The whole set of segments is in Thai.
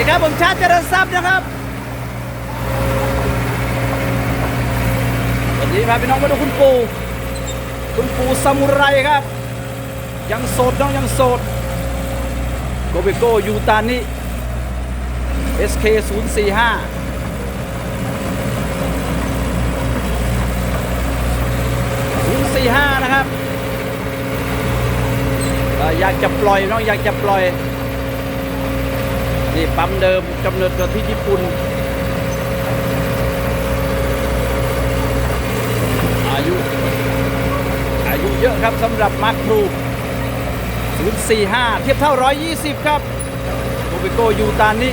ดีครับ ผมชาติเจริญทรัพย์นะครับ วันนี้พาพี่น้องมาดูคุณปู่คุณปู่ซามูไรครับ ยังโสดน้องยังโสดโกเบโกยูตานิ SK 0 4 5 045 นะครับ อยากจะปล่อยน้องอยากจะปล่อย นี่ปั๊มเดิมกำเนิดเกิดที่ญี่ปุ่น อายุ อายุเยอะครับสำหรับมาร์คครู045 เทียบเท่า 120 ครับโกเบโกยูตานิ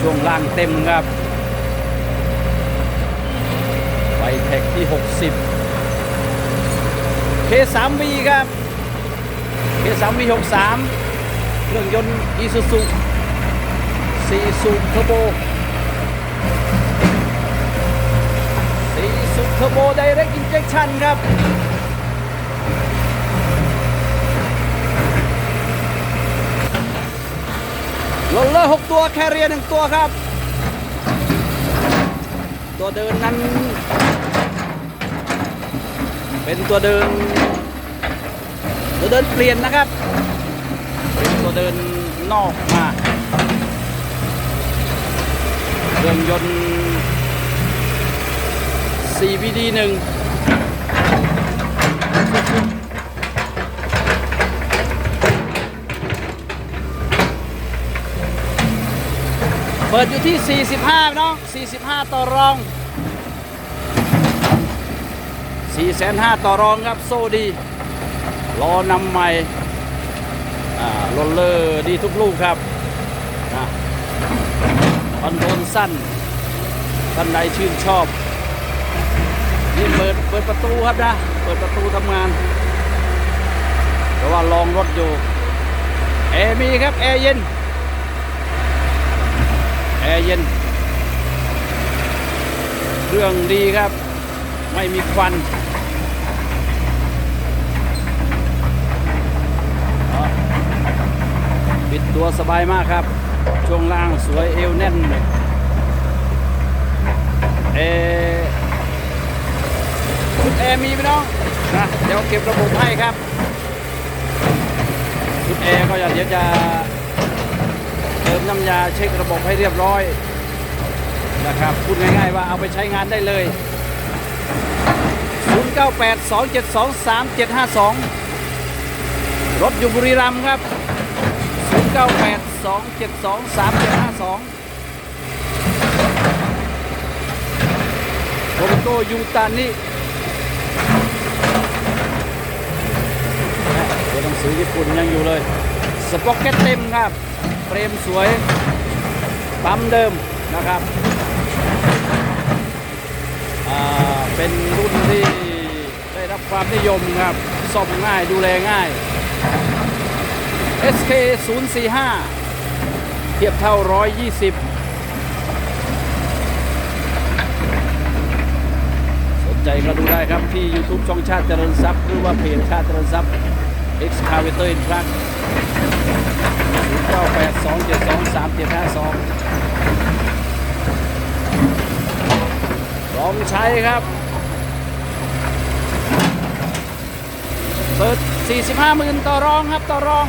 ช่วงล่างเต็มครับไฟแท็กที่ 60 K3V ครับ K3V 63เครื่องยนต์อีซูซู4สูบเทอร์โบ4สูบเทอร์โบไดเรกอินเจคชั่นครับโรลเลอร์6ตัวแคเรียหนึ่งตัวครับ ตัวเดินนั้น เป็นตัวเดิน ตัวเดินเปลี่ยนนะครับเป็นตัวเดินนอกมาเครื่องยนต์ CVD 1เปิดอยู่ที่ 45 เนาะ45 ต่อรอง 4 5 0 0ต่อรองครับ โซดี ล้อนำใหม่อ่าโรลเลอร์ดีทุกลูกครับคอนโทรลสั้นท่านใดชื่นชอบ นี่เปิดเปิดประตูครับนะ เปิดประตูทำงาน แต่ว่าลองรถอยู่แอร์มีครับ แอร์เย็น แอร์เย็น เครื่องดีครับ ไม่มีควันอ๋อปิด ตัวสบายมากครับ ช่วงล่างสวยเอวแน่นเอร์ชุดแอร์มีไหมน้องนะเดี๋ยวเก็บระบบให้ครับชุดแอร์ก็อย่าเดี๋ยวจะเติมน้ำยาเช็คระบบให้เรียบร้อยนะครับพูดง่ายๆว่าเอาไปใช้งานได้เลย 0982723752 รถอยู่บุรีรัมย์ครับ 0982723752โกโกยูตานิตัวหนังสือญี่ปุ่นยังอยู่เลย สป็อกเก็ตเต็มครับ เฟรมสวย ปั๊มเดิมนะครับอ่าเป็นรุ่นที่ได้รับความนิยมครับ ซ่อมง่ายดูแลง่าย SK 045 เทียบเท่า 120 สนใจก็ดูได้ครับที่ YouTube ช่องชาติเจริญทรัพย์ หรือว่าเพจชาติเจริญทรัพย์ Excavator in Truck 0982723752 ลองใช้ครับเปิด45หมื่นต่อรองครับ ต่อรอง